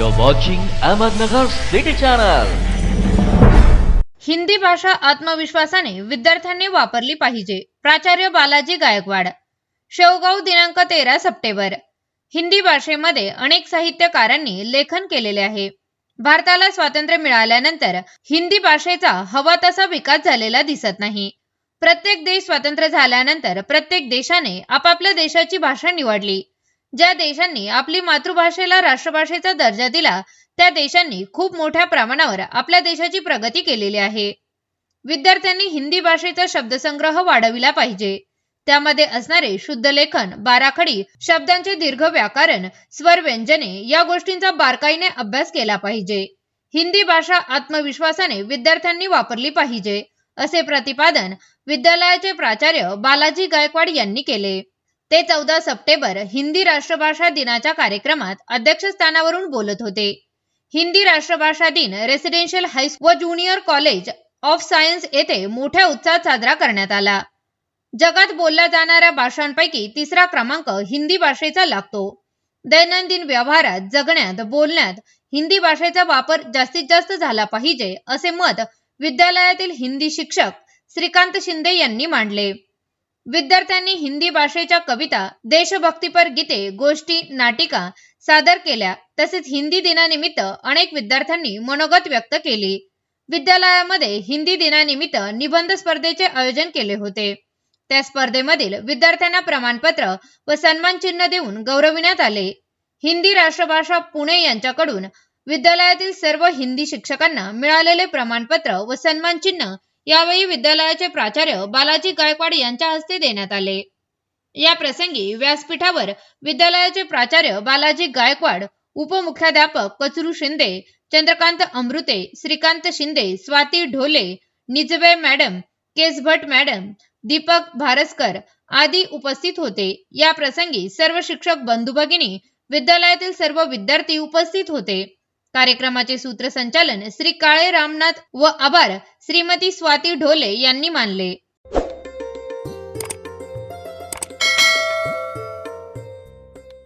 You're watching Ahmednagar City Channel. Hindi भाषा आत्मविश्वासाने विद्यार्थ्यांनी वापरली पाहिजे. प्राचार्य बालाजी गायकवाड. शेवगाव दिनांक तेरा सप्टेंबर. हिंदी भाषेमध्ये अनेक साहित्यकारांनी लेखन केलेले आहे. भारताला स्वातंत्र्य मिळाल्यानंतर हिंदी भाषेचा हवा तसा विकास झालेला दिसत नाही. प्रत्येक देश स्वतंत्र झाल्यानंतर प्रत्येक देशाने आपापल्या देशाची भाषा निवडली. ज्या देशांनी आपली मातृभाषेला राष्ट्रभाषेचा दर्जा दिला त्या देशांनी खूप मोठ्या प्रमाणावर आपल्या देशाची प्रगती केलेली आहे. विद्यार्थ्यांनी हिंदी भाषेचा शब्दसंग्रह वाढविला पाहिजे. त्यामध्ये असणारे शुद्ध लेखन बाराखडी शब्दांचे दीर्घ व्याकरण स्वर व्यंजने या गोष्टींचा बारकाईने अभ्यास केला पाहिजे. हिंदी भाषा आत्मविश्वासाने विद्यार्थ्यांनी वापरली पाहिजे असे प्रतिपादन विद्यालयाचे प्राचार्य बालाजी गायकवाड यांनी केले. ते चौदा सप्टेंबर हिंदी राष्ट्रभाषा दिनाच्या कार्यक्रमात अध्यक्षस्थानावरून बोलत होते. हिंदी राष्ट्रभाषा दिन रेसिडेन्शियल हायस्कूल व ज्युनियर कॉलेज ऑफ सायन्स येथे मोठ्या उत्साहात साजरा करण्यात आला. जगात बोलल्या जाणाऱ्या भाषांपैकी तिसरा क्रमांक हिंदी भाषेचा लागतो. दैनंदिन व्यवहारात जगण्यात बोलण्यात हिंदी भाषेचा वापर जास्तीत जास्त झाला पाहिजे असे मत विद्यालयातील हिंदी शिक्षक श्रीकांत शिंदे यांनी मांडले. विद्यार्थ्यांनी हिंदी भाषेच्या कविता देशभक्तीपर गीते गोष्टी नाटिका सादर केल्या. तसेच हिंदी दिनानिमित्त अनेक विद्यार्थ्यांनी मनोगत व्यक्त केली. विद्यालयामध्ये हिंदी दिनानिमित्त निबंध स्पर्धेचे आयोजन केले होते. त्या स्पर्धेमधील विद्यार्थ्यांना प्रमाणपत्र व सन्मान चिन्ह देऊन गौरविण्यात आले. हिंदी राष्ट्रभाषा पुणे यांच्याकडून विद्यालयातील सर्व हिंदी शिक्षकांना मिळालेले प्रमाणपत्र व सन्मान चिन्ह यावेळी विद्यालयाचे प्राचार्य बालाजी गायकवाड यांच्या हस्ते देण्यात आले. या प्रसंगी व्यासपीठावर विद्यालयाचे प्राचार्य बालाजी गायकवाड उपमुख्याध्यापक कचरू शिंदे चंद्रकांत अमृते श्रीकांत शिंदे स्वाती ढोले निजबे मॅडम केस भट मॅडम दीपक भारसकर आदी उपस्थित होते. या प्रसंगी सर्व शिक्षक बंधू भगिनी विद्यालयातील सर्व विद्यार्थी उपस्थित होते. कार्यक्रमाचे सूत्रसंचालन श्री काळे रामनाथ व आभार श्रीमती स्वाती ढोले यांनी मानले.